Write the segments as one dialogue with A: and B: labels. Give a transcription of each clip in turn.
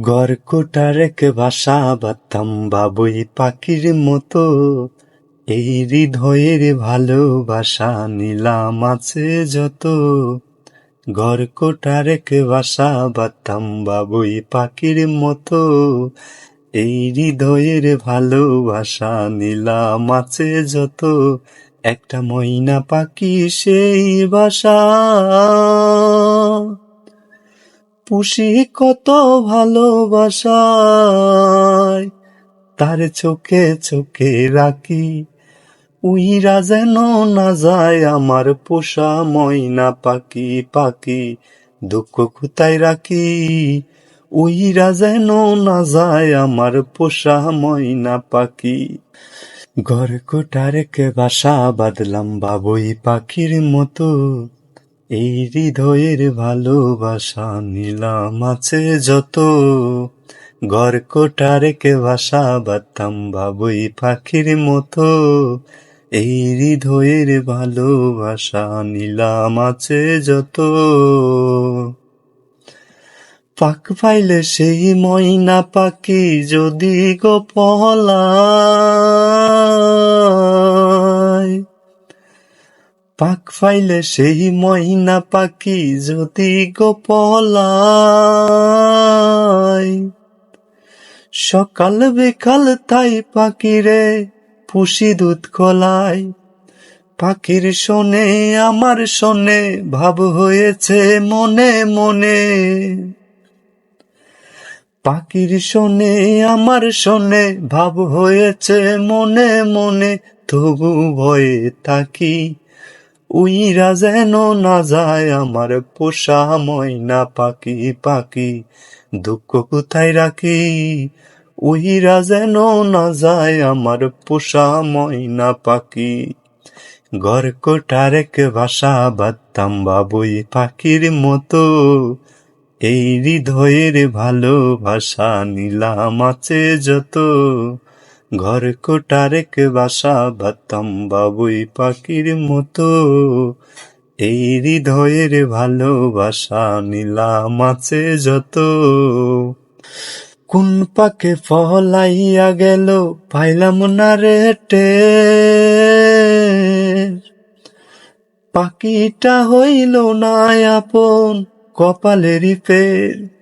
A: গড়কোটা রেখে বাসা বাতাম বাবুই পাখির মতো। এই হৃদয়ের ভালোবাসা নিলাম আছে যত। গড়কোটা রেখে বাসা বাতাম বাবুই পাখির মতো। এই হৃদয়ের ভালোবাসা নিলাম আছে যত। একটা ময়না পাখি সেই বাসা। পুষি কত ভালোবাসায়। তার চোখে চোখে রাখি, উইরা যেন না যায় আমার পোষা ময়না পাখি পাখি। দুঃখ কোথায় রাখি, উইরা যেন না যায় আমার পোষা ময়না পাখি। ঘর কোটা রেখে বাসা বাঁধলাম বাবুই পাখির মতো। এই হৃদয়ের ভালোবাসা নিলাম আছে যত। ঘর কোটা রেখে বাসা বাঁধতাম বাবুই পাখির মতো। এই হৃদয়ের ভালোবাসা নিলাম আছে যত। পাক পাইলে সেই ময়না পাখি যদি গো পলায় পাক পাইলে সেই ময়না পাখি যদি গোপলায় সকাল বিকাল তাই পাখিরে পুষি দুধ কলায় পাখির শোনে, আমার শোনে, ভাব হয়েছে মনে মনে। পাখির শোনে, আমার শোনে, ভাব হয়েছে মনে মনে, তবু ভয়ে থাকি। উইরা যেন না যায় আমার পোষা ময়না পাখি পাখি। দুঃখ কোথায় রাখি? উইরা যেন না যায় আমার পোষা ময়না পাখি। ঘর কোটা রেখে বাসা বাঁধতাম বাবুই পাখির মতো। এই হৃদয়ের ভালোবাসা নিলাম আছে যত। ঘর কোটা রেখে বাসা বাতাম বাবুই পাখির মতো। এই হৃদয়ের ভালোবাসা নিলাম আছে যত। কোন পাকে ফলাইয়া গেল পাইলাম না রেটে পাখিটা হইল না আপন কপালেরই ফের।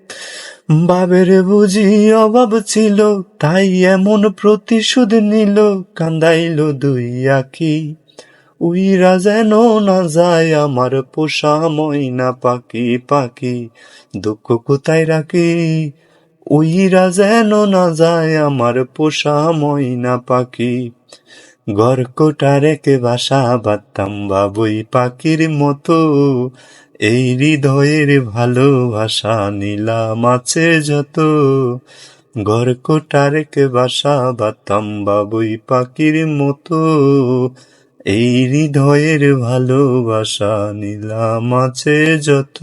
A: বাবের বুঝি অভাব ছিল, তাই এমন প্রতিশোধ নিল, কান্দাইল দুই আখি। উইরা যেন না যায় আমার পোষা ময়না পাখি পাখি, দুঃখ কোথায় রাখি? উইরা যেন না যায় আমার পোষা ময়না পাখি। ঘর কোটা রেখে বাসা বাতাম বাবুই পাখির মতো এই হৃদয়ের ভালোবাসা নিলাম আছে যত। ঘর কোটা রেখে বাসা বাতাম বাবুই পাখির মতো। এই হৃদয়ের ভালোবাসা নিলাম আছে যত।